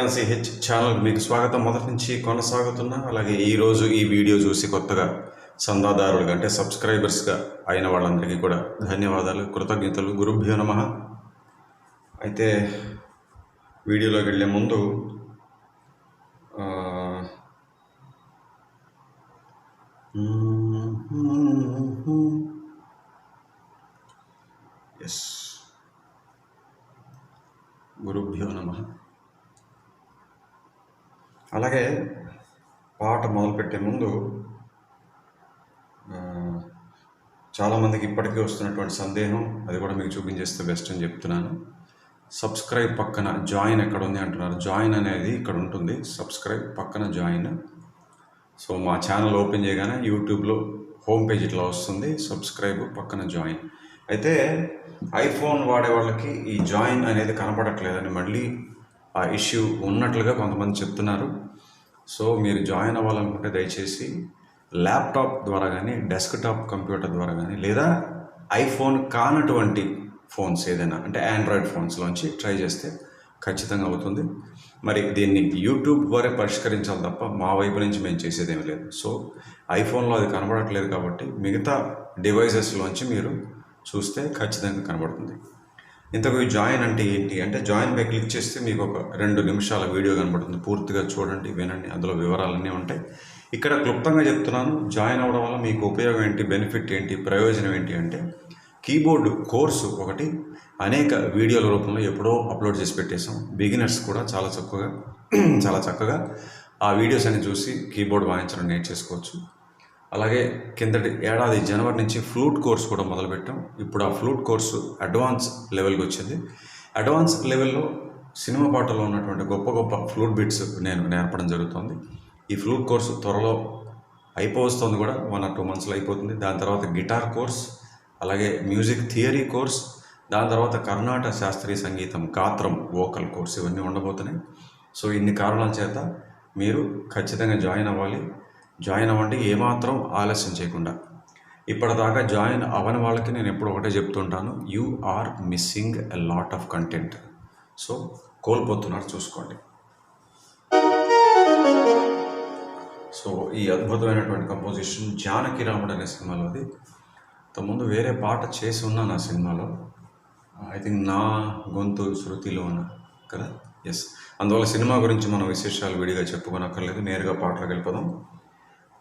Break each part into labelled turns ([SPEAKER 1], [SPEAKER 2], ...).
[SPEAKER 1] అందరికీ H channel మీకు స్వాగతం. మొదటి నుంచి కొనసాగుతున్నా అలాగే ఈరోజు ఈ వీడియో చూసి కొత్తగా చందాదారులుగా అంటే సబ్స్క్రైబర్స్గా అయిన వాళ్ళందరికీ కూడా ధన్యవాదాలు కృతజ్ఞతలు. గురుభ్యో నమ. అయితే వీడియోలోకి వెళ్ళే ముందు ఎస్. గురుభ్యో నమ. అలాగే పాట మొదలుపెట్టే ముందు చాలామందికి ఇప్పటికీ వస్తున్నటువంటి సందేహం అది కూడా మీకు చూపించేస్తే బెస్ట్ అని చెప్తున్నాను. సబ్స్క్రైబ్ పక్కన జాయిన్ ఎక్కడ ఉంది అంటున్నారు. జాయిన్ అనేది ఇక్కడ ఉంటుంది. సబ్స్క్రైబ్ పక్కన జాయిన్. సో మా ఛానల్ ఓపెన్ చేయగానే యూట్యూబ్లో హోమ్ పేజ్ ఇట్లా వస్తుంది. సబ్స్క్రైబ్ పక్కన జాయిన్. అయితే ఐఫోన్ వాడే వాళ్ళకి ఈ జాయిన్ అనేది కనపడట్లేదని మళ్ళీ ఆ ఇష్యూ ఉన్నట్లుగా కొంతమంది చెప్తున్నారు. సో మీరు జాయిన్ అవ్వాలనుకుంటే దయచేసి ల్యాప్టాప్ ద్వారా కానీ డెస్క్టాప్ కంప్యూటర్ ద్వారా కానీ లేదా ఐఫోన్ కానటువంటి ఫోన్స్ ఏదైనా అంటే ఆండ్రాయిడ్ ఫోన్స్లోంచి ట్రై చేస్తే ఖచ్చితంగా అవుతుంది. మరి దీన్ని యూట్యూబ్ ద్వారా పరిష్కరించాలి తప్ప మా వైపు నుంచి మేము చేసేదేమీ లేదు. సో ఐఫోన్లో అది కనబడట్లేదు కాబట్టి మిగతా డివైజెస్లోంచి మీరు చూస్తే ఖచ్చితంగా కనబడుతుంది. ఇంతకు జాయిన్ అంటే ఏంటి? అంటే జాయిన్ పై క్లిక్ చేస్తే మీకు ఒక రెండు నిమిషాల వీడియో కనబడుతుంది. పూర్తిగా చూడండి వినండి. అందులో వివరాలన్నీ ఉంటాయి. ఇక్కడ క్లుప్తంగా చెప్తున్నాను. జాయిన్ అవ్వడం వల్ల మీకు ఉపయోగం ఏంటి? బెనిఫిట్ ఏంటి? ప్రయోజనం ఏంటి అంటే కీబోర్డు కోర్సు ఒకటి అనేక వీడియోల రూపంలో ఎప్పుడో అప్లోడ్ చేసి పెట్టేశాం. బిగినర్స్ కూడా చాలా చక్కగా చాలా చక్కగా ఆ వీడియోస్ అన్ని చూసి కీబోర్డ్ వాయించడం నేర్చేసుకోవచ్చు. అలాగే కిందటి ఏడాది జనవరి నుంచి ఫ్లూట్ కోర్స్ కూడా మొదలుపెట్టాం. ఇప్పుడు ఆ ఫ్లూట్ కోర్సు అడ్వాన్స్ లెవెల్కి వచ్చింది. అడ్వాన్స్ లెవెల్లో సినిమా పాటలో ఉన్నటువంటి గొప్ప గొప్ప ఫ్లూట్ బిట్స్ నేను నేర్పడం జరుగుతుంది. ఈ ఫ్లూట్ కోర్సు త్వరలో అయిపోవస్తుంది కూడా వన్ ఆర్ టూ మంత్స్లో అయిపోతుంది. దాని తర్వాత గిటార్ కోర్స్ అలాగే మ్యూజిక్ థియరీ కోర్స్ దాని తర్వాత కర్ణాటక శాస్త్రీయ సంగీతం గాత్రం వోకల్ కోర్స్ ఇవన్నీ ఉండబోతున్నాయి. సో ఇన్ని కారణాల చేత మీరు ఖచ్చితంగా జాయిన్ అవ్వాలి. జాయిన్ అవ్వండి ఏమాత్రం ఆలస్యం చేయకుండా. ఇప్పటిదాకా జాయిన్ అవ్వని వాళ్ళకి నేను ఎప్పుడు ఒకటే చెప్తుంటాను you are missing a lot of content so కోల్పోతున్నారు చూసుకోండి. సో ఈ అద్భుతమైనటువంటి కంపోజిషన్ జానకి రాముడు అనే సినిమాలో అది. ముందు వేరే పాట చేసి ఉన్నాను ఆ సినిమాలో. ఐ థింక్ నా గొంతు శృతిలోన కదా? ఎస్ అందువల్ల సినిమా గురించి మనం విశేషాలు విడిగా చెప్పుకోనక్కర్లేదు నేరుగా పాటలకు వెళ్ళిపోదాం.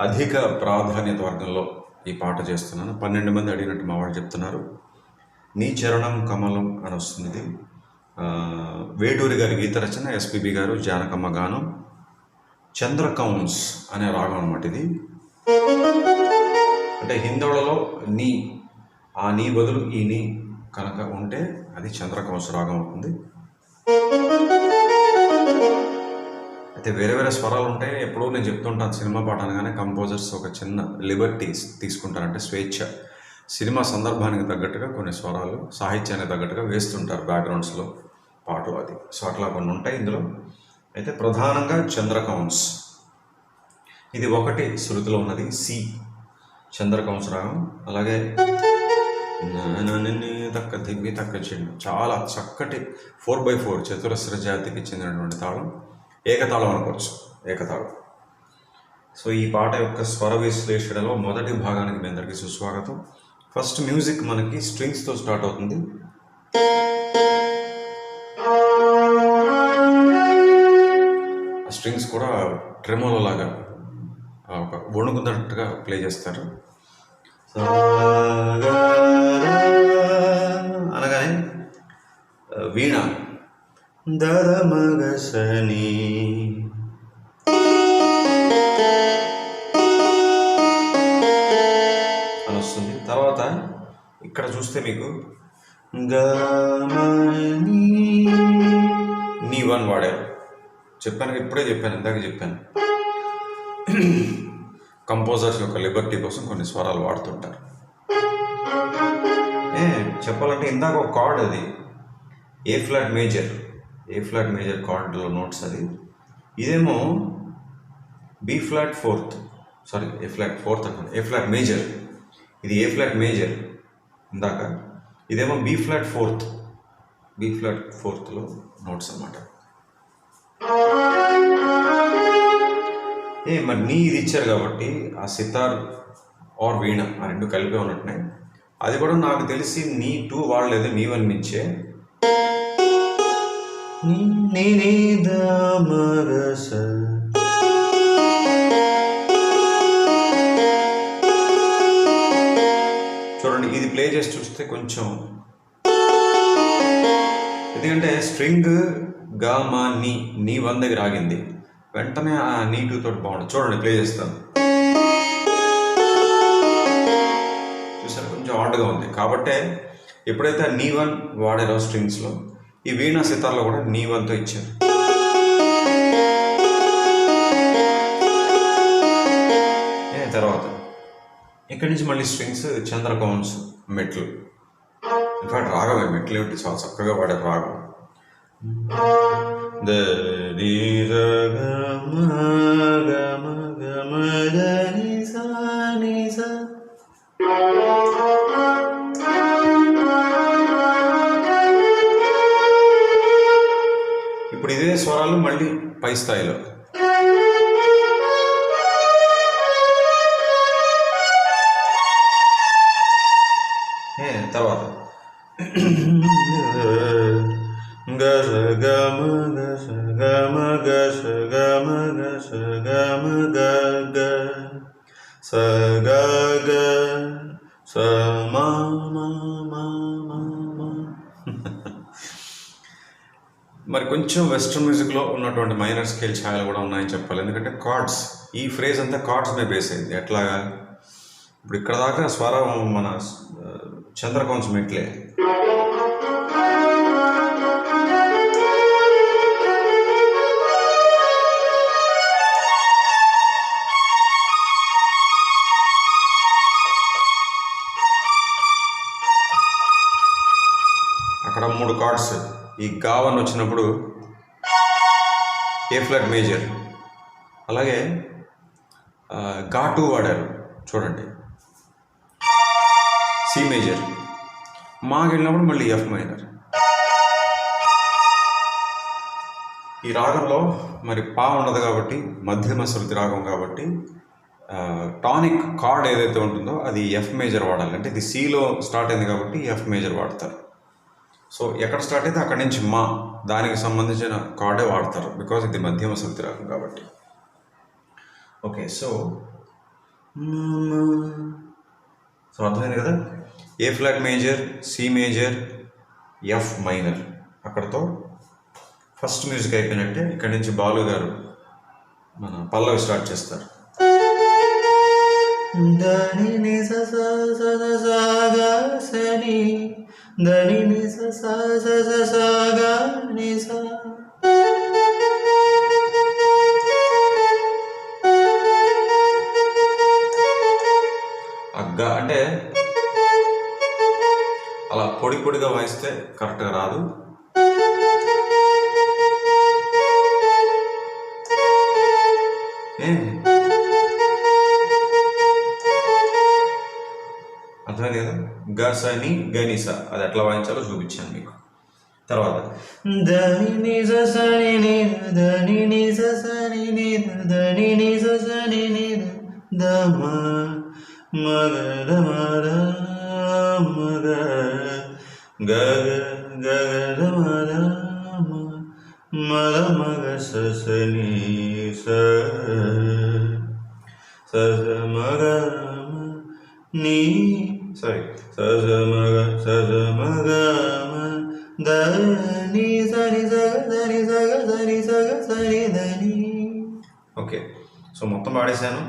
[SPEAKER 1] అధిక ప్రాధాన్యత వర్గంలో ఈ పాట చేస్తున్నాను. పన్నెండు మంది అడిగినట్టు మా వాళ్ళు చెప్తున్నారు. నీ చరణం కమలం అని వస్తుంది. ఇది వేటూరి గారి గీత రచన ఎస్పిబి గారు జానకమ్మ గానం చంద్రకౌన్స్ అనే రాగం అనమాట ఇది. అంటే హిందవులలో నీ ఆ నీ బదులు ఈ నీ కనుక ఉంటే అది చంద్రకౌన్స్ రాగం అవుతుంది. అయితే వేరే వేరే స్వరాలు ఉంటాయి. ఎప్పుడూ నేను చెప్తుంటాను సినిమా పాట అనగానే కంపోజర్స్ ఒక చిన్న లిబర్టీస్ తీసుకుంటారంటే స్వేచ్ఛ. సినిమా సందర్భానికి తగ్గట్టుగా కొన్ని స్వరాలు సాహిత్యానికి తగ్గట్టుగా వేస్తుంటారు బ్యాక్గ్రౌండ్స్లో పాటలు అది. సో అట్లా కొన్ని ఉంటాయి ఇందులో. అయితే ప్రధానంగా చంద్రకౌన్స్. ఇది ఒకటి శృతిలో ఉన్నది సి. చంద్రకౌన్స్ రాగం. అలాగే తక్క దిగ్గి తక్క చెండు చాలా చక్కటి ఫోర్ బై ఫోర్ చతురస్ర జాతికి చెందినటువంటి తాళం. ఏకతాళం అనుకోవచ్చు. ఏకతాళం. సో ఈ పాట యొక్క స్వర విశ్లేషణలో మొదటి భాగానికి మీ అందరికీ సుస్వాగతం. ఫస్ట్ మ్యూజిక్ మనకి స్ట్రింగ్స్తో స్టార్ట్ అవుతుంది. ఆ స్ట్రింగ్స్ కూడా ట్రెమోలో లాగా ఒక వణుకున్నట్టుగా ప్లే చేస్తారు. అనగానే వీణ. దరమగసని అని వస్తుంది తర్వాత ఇక్కడ చూస్తే మీకు గమని నీ వన్ వాడారు. చెప్పాను ఇప్పుడే చెప్పాను ఇందాక చెప్పాను. కంపోజర్స్ యొక్క లిబర్టీ కోసం కొన్ని స్వరాలు వాడుతుంటారు. ఏ చెప్పాలంటే ఇందాక ఒక కార్డ్ అది. A flat major A flat major కార్డ్లో నోట్స్ అది. ఇదేమో B flat fourth sorry A flat fourth అనుకోండి ఏ ఫ్లాట్ మేజర్ ఇది ఏ ఫ్లాట్ మేజర్ ఇందాక. ఇదేమో B flat fourth B flat ఫోర్త్లో notes అనమాట ఏ మరి నీ ఇది ఇచ్చారు కాబట్టి ఆ సితార్ ఆర్ వీణ ఆ రెండు కలిపే ఉన్నట్టున్నాయి. అది కూడా నాకు తెలిసి నీ టూ వాడలేదు నీ వన్ మించే. నీ ద చూడండి ఇది ప్లే చేసి చూస్తే కొంచెం ఎందుకంటే స్ట్రింగ్గా మా నీ నీ వన్ దగ్గర ఆగింది. వెంటనే ఆ నీ టూ తోటి బాగుంటుంది చూడండి ప్లే చేస్తాను. చూసారు కొంచెం ఆడ్గా ఉంది. కాబట్టే ఎప్పుడైతే నీ వన్ వాడారో స్ట్రింగ్స్లో ఈ వీణా సితార్లో కూడా నీ వద్ద ఇచ్చారు. తర్వాత? ఇక్కడి నుంచి మళ్ళీ స్ట్రింగ్స్ చంద్రకౌన్స్ మెట్లు. ఇన్ఫాక్ట్ రాగమే మెట్లు ఏమిటి? చాలా చక్కగా వాడే రాగం ద వాళ్ళు మళ్ళీ పై స్థాయిలో కొంచెం వెస్ట్రన్ మ్యూజిక్లో ఉన్నటువంటి మైనర్ స్కేల్ ఛాయలు కూడా ఉన్నాయని చెప్పాలి. ఎందుకంటే కార్డ్స్ ఈ ఫ్రేజ్ అంతా కార్డ్స్ మీద బేస్ అయింది. ఎట్లాగా? ఇప్పుడు ఇక్కడ దాకా స్వరం మన ఆ, చంద్రకౌన్స్ మెట్లే అక్కడ మూడు కార్డ్స్. ఈ గావన్ వచ్చినప్పుడు ఏ ఫ్లాట్ మేజర్ అలాగే ఘాటు వాడారు. చూడండి. సి మేజర్ మాకు వెళ్ళినప్పుడు మళ్ళీ ఎఫ్ మైనర్ ఈ రాగంలో మరి పా ఉండదు కాబట్టి మధ్యమ శృతి రాగం కాబట్టి టానిక్ కార్డ్ ఏదైతే ఉంటుందో అది ఎఫ్ మేజర్ వాడాలి. అంటే ఇది సిలో స్టార్ట్ అయింది కాబట్టి ఎఫ్ మేజర్ వాడతారు. సో ఎక్కడ స్టార్ట్ అయితే అక్కడి నుంచి మా దానికి సంబంధించిన కార్డే వాడతారు బికాజ్ ఇది మధ్యమ శృతి రకం కాబట్టి ఓకే సో సో అర్థమైంది కదా A flat major C major F minor అక్కడతో ఫస్ట్ మ్యూజిక్ అయిపోయినట్టే ఇక్కడి నుంచి బాలు గారు మన పల్లవి స్టార్ట్ చేస్తారు
[SPEAKER 2] దాని సని దని ని స స స స స గ ని స
[SPEAKER 1] అగ్గ అంటే అలా పొడి పొడిగా వాయిస్తే కరెక్ట్గా రాదు. ఏ? అర్థమైంది కదా గసని గనిస. అది ఎట్లా వాయించాలో చూపించాను మీకు. తర్వాత.
[SPEAKER 2] దని నిజ సని స ని ని ద దని ని స స ని ని ద దని ని స స ని ని ద ద మ మ గ ద మ ద స స ని స
[SPEAKER 1] సరే
[SPEAKER 2] స స మ గ స స మ గ మ ద ని స ని
[SPEAKER 1] ఓకే. సో మొత్తం పాడేశాను.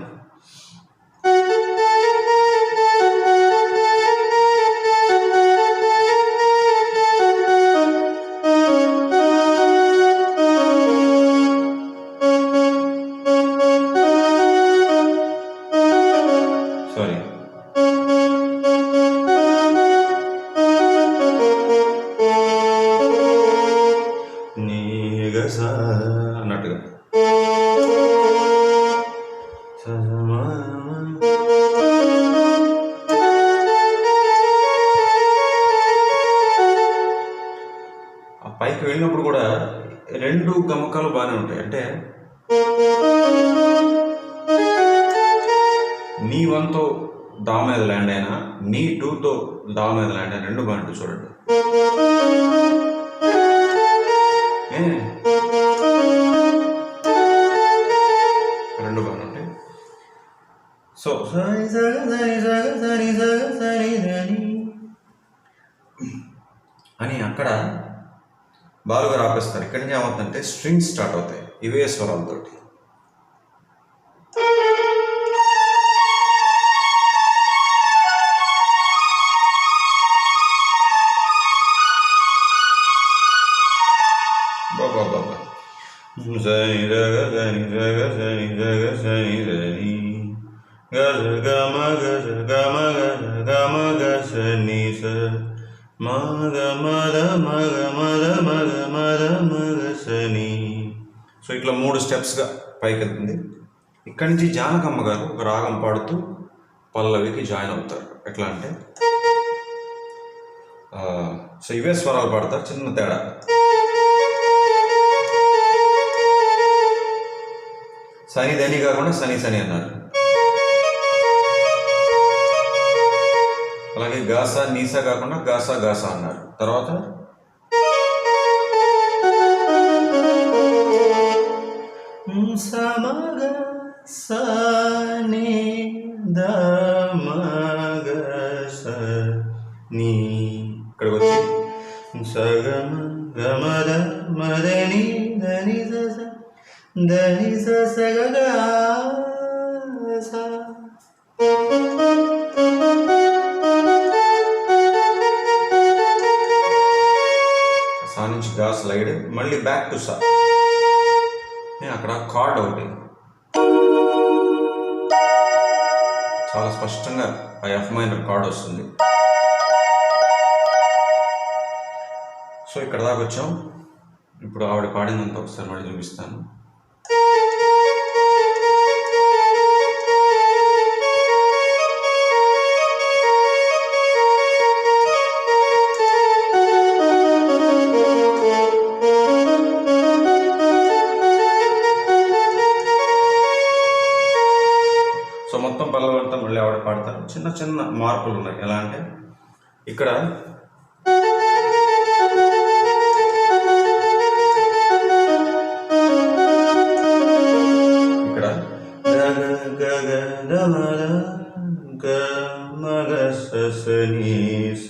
[SPEAKER 1] ఆ పైకి వెళ్ళినప్పుడు కూడా రెండు గమకాలు బాగానే ఉంటాయి. అంటే నీ వన్తో దా మీద ల్యాండ్ అయినా నీ టూతో దా మీద ల్యాండ్ అయినా రెండు బాగుంటుంది చూడండి. అని అక్కడ బాలుగారు ఆపేస్తారు. ఇక్కడి నుంచి ఏమవుతుందంటే స్ట్రింగ్స్ స్టార్ట్ అవుతాయి. ఇవే స్వరాలతోటి మూడు పైకి వెళ్తుంది ఇక్కడి నుంచి జానకమ్మ గారు ఒక రాగం పాడుతూ పల్లవికి జాయిన్ అవుతారు. ఎట్లా అంటే సో ఇవే స్వరాలు పాడతారు చిన్న తేడా. సని దని కాకుండా సని సని అన్నారు. అలాగే గాసా నీసా కాకుండా గాసా గాసా అన్నారు. తర్వాత
[SPEAKER 2] సమగ సని ద మగ స ని.
[SPEAKER 1] ఇక్కడికి వచ్చి
[SPEAKER 2] సగమ గమద మదని దని స స దని స సగ స.
[SPEAKER 1] సా నుంచి గా స్లైడ్ మళ్ళీ బ్యాక్ టు సా. అక్కడ కార్డ్ ఒకటి. చాలా స్పష్టంగా ఆ ఎఫ్ మైనర్ కార్డ్ వస్తుంది. సో ఇక్కడ దాకా వచ్చాం. ఇప్పుడు ఆవిడ పాడినంత ఒకసారి మళ్ళీ చూపిస్తాను. చిన్న మార్పులు ఉన్నాయి. ఎలా అంటే ఇక్కడ ఇక్కడ
[SPEAKER 2] గగ గగ గ మగ స స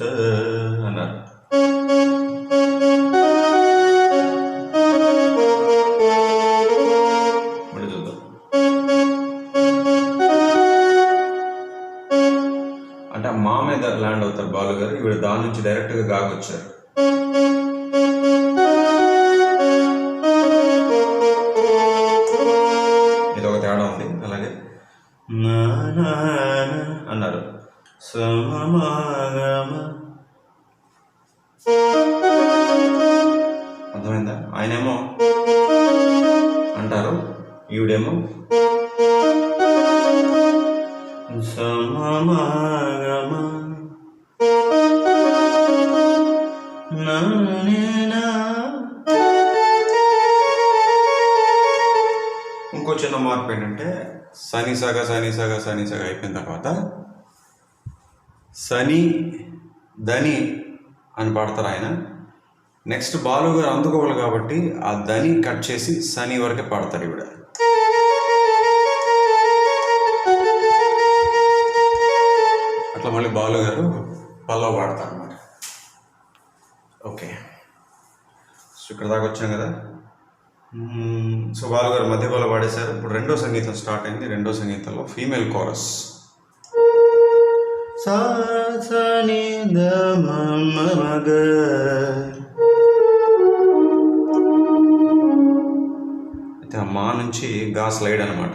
[SPEAKER 1] గారు ఈవిడ దాని నుంచి డైరెక్ట్గా గాగొచ్చారు ఇది ఒక తేడా ఉంది. అలాగే. అన్నారు. అర్థమైందా? ఆయనేమో అంటారు ఈవిడేమో సని సగ సని సగ సని సగ అయిపోయిన తర్వాత సని ధని అని పాడతారు ఆయన. నెక్స్ట్ బాలు గారు అందుకోవాలి కాబట్టి ఆ ధని కట్ చేసి సని వరకే పాడతారు ఇవిడ అట్లా మళ్ళీ బాలు గారు పల్లవ పాడతారు అన్నమాట. ఓకే సో ఇక్కడ దాకా వచ్చాం కదా? సో బాలు గారు మధ్య పాడేశారు. ఇప్పుడు రెండో సంగీతం స్టార్ట్ అయింది. రెండో సంగీతంలో ఫీమేల్ కోరస్.
[SPEAKER 2] సా స ద మగ
[SPEAKER 1] అయితే ఆ మా నుంచి గా స్లైడ్ అనమాట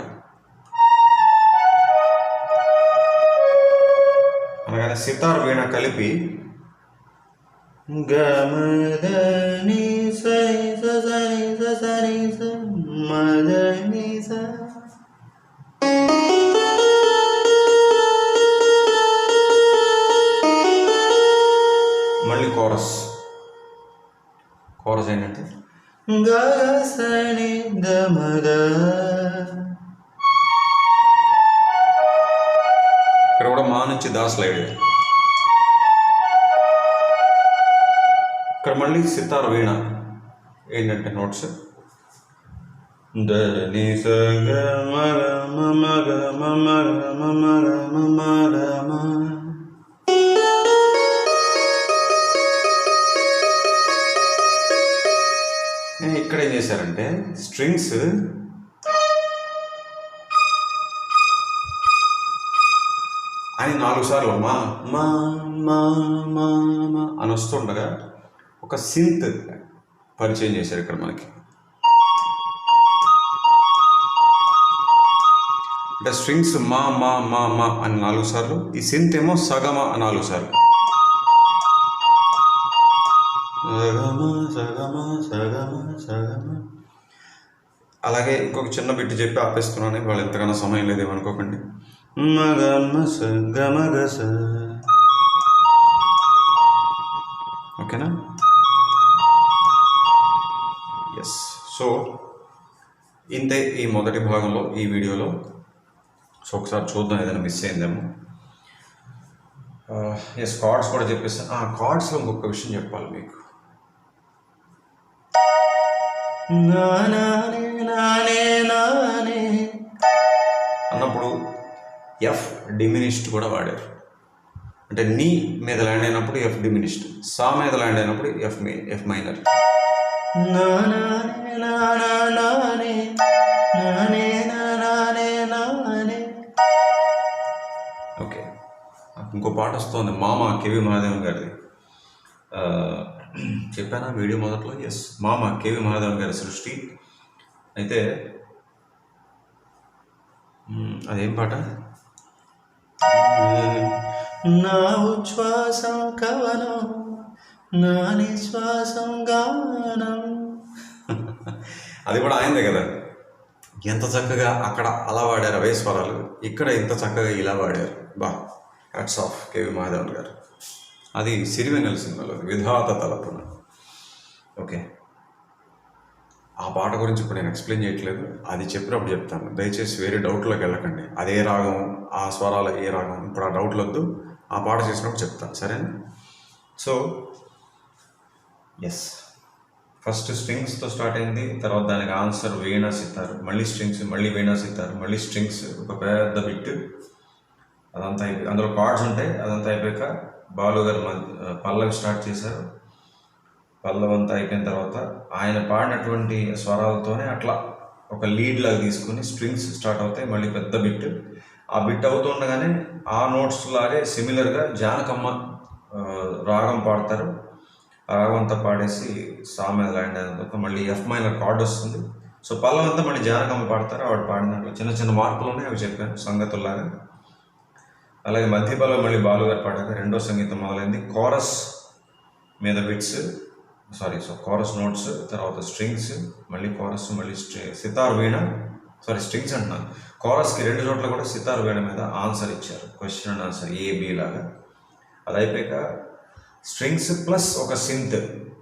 [SPEAKER 1] అనగానే సితార్ వీణ కలిపి
[SPEAKER 2] గమదని ని గ స ని ద మద
[SPEAKER 1] నుంచి దా స్లైడ్ ఇక్కడ మళ్ళీ సితార్ వీణ ఏంటంటే నోట్స్ ద ని స గ మ గ మ మ గ మ మ గ మ మ స్ట్రింగ్స్ అని నాలుగు సార్లు మా మా మా మా మా అని వస్తుండగా ఒక సింత్ పరిచయం చేశారు ఇక్కడ మనకి. అంటే స్ట్రింగ్స్ మా మా మా మా అని నాలుగు సార్లు ఈ సింత్ ఏమో సగమ అని నాలుగు సార్లు. సగమ సగమ సగమ సగమ. అలాగే ఇంకొక చిన్న బిట్టు చెప్పి ఆపేస్తున్నాను. వాళ్ళు ఎంతగానో సమయం లేదు అనుకోకండి గమగ స ఓకేనా? ఎస్ సో ఇంతే ఈ మొదటి భాగంలో ఈ వీడియోలో. సో ఒకసారి చూద్దాం ఏదైనా మిస్ అయిందేమో. Uh, ఎస్ కార్డ్స్ కూడా చెప్పేస్తాను ఆ కార్డ్స్లో ఇంకొక విషయం చెప్పాలి మీకు.
[SPEAKER 2] నానే
[SPEAKER 1] ఎఫ్ డిమినిష్డ్ కూడా వాడారు. అంటే నీ మీద ల్యాండ్ అయినప్పుడు ఎఫ్ డిమినిష్డ్ సా మీద ల్యాండ్ అయినప్పుడు ఎఫ్ మే ఎఫ్ మైనర్
[SPEAKER 2] నానే నానా నానే నానే నానే నానే
[SPEAKER 1] ఓకే. ఇంకో పాట వస్తుంది మామ కేవి మహాదేవన్ గారిది. చెప్పానా వీడియో మొదట్లో? ఎస్ మామ కేవి మహాదేవన్ గారి సృష్టి. అయితే అదేం పాట?
[SPEAKER 2] నా ఉచ్ఛ్వాసం కవనం నా నిశ్వాసం గానం.
[SPEAKER 1] అది కూడా ఆయనదే కదా. ఎంత చక్కగా అక్కడ అలా వాడారు అవే స్వరాలు. ఇక్కడ ఇంత చక్కగా ఇలా వాడారు. బా హ్యాట్స్ ఆఫ్ కేవి మాధవన్ గారు. అది సిరివెన్నెల సినిమాలో విధాత తలపున. ఓకే. ఆ పాట గురించి ఇప్పుడు నేను ఎక్స్ప్లెయిన్ చేయట్లేదు. అది చెప్పినప్పుడు చెప్తాను. దయచేసి వేరే డౌట్లోకి వెళ్ళకండి. అదే రాగం ఆ స్వరాలు ఏ రాగం ఇప్పుడు ఆ డౌట్లు వద్దు. ఆ పాట చేసినప్పుడు చెప్తాను సరేనా? సో ఎస్ ఫస్ట్ స్ట్రింగ్స్తో స్టార్ట్ అయింది. తర్వాత దానికి ఆన్సర్ వీణా ఇస్తారు మళ్ళీ స్ట్రింగ్స్ మళ్ళీ వీణా ఇస్తారు మళ్ళీ స్ట్రింగ్స్ ఒక పెద్ద బిట్ అదంతా అయిపోయి అందులో కార్డ్స్ ఉంటాయి. అదంతా అయిపోయాక బాలు గారు మధ్య- పల్లవి స్టార్ట్ చేశారు. పల్లవంతా అయిపోయిన తర్వాత ఆయన పాడినటువంటి స్వరాలతోనే అట్లా ఒక లీడ్ లాగా తీసుకుని స్ట్రింగ్స్ స్టార్ట్ అవుతాయి మళ్ళీ పెద్ద బిట్ ఆ బిట్ అవుతుండగానే ఆ నోట్స్ లాగే సిమిలర్గా జానకమ్మ రాగం పాడతారు. ఆ రాగం అంతా పాడేసి సామెద ల్యాండ్ అయిన తర్వాత మళ్ళీ ఎఫ్ మైనర్ కార్డ్ వస్తుంది. సో పల్లవి అంతా మళ్ళీ జానకమ్మ పాడతారు. ఆవిడ పాడినట్టు చిన్న చిన్న మార్పులు ఉన్నాయి అవి చెప్పాను సంగతుల్లాగా. అలాగే మధ్య పల్లవి మళ్ళీ బాలు గారు రెండో సంగీతం మొదలైంది. కోరస్ మీద beats sorry so chorus notes తర్వాత స్ట్రింగ్స్ మళ్ళీ కోరస్ మళ్ళీ స్ట్రీ సితార్ వీణ సారీ స్ట్రింగ్స్ అంటున్నాను కోరస్కి రెండు చోట్ల కూడా సితార్ వీణ మీద ఆన్సర్ ఇచ్చారు. Question and answer A B లాగా. అది అయిపోయాక స్ట్రింగ్స్ ప్లస్ ఒక సింత్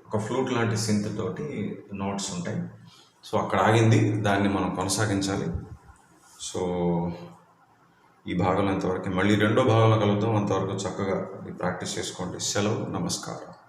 [SPEAKER 1] ఒక ఫ్లూట్ లాంటి సింత్ తోటి నోట్స్ ఉంటాయి. సో అక్కడ ఆగింది. దాన్ని మనం కొనసాగించాలి. సో ఈ భాగంలో ఇంతవరకు మళ్ళీ రెండో భాగంలో కలుద్దాం. అంతవరకు చక్కగా ప్రాక్టీస్ చేసుకోండి. సెలవు నమస్కారం.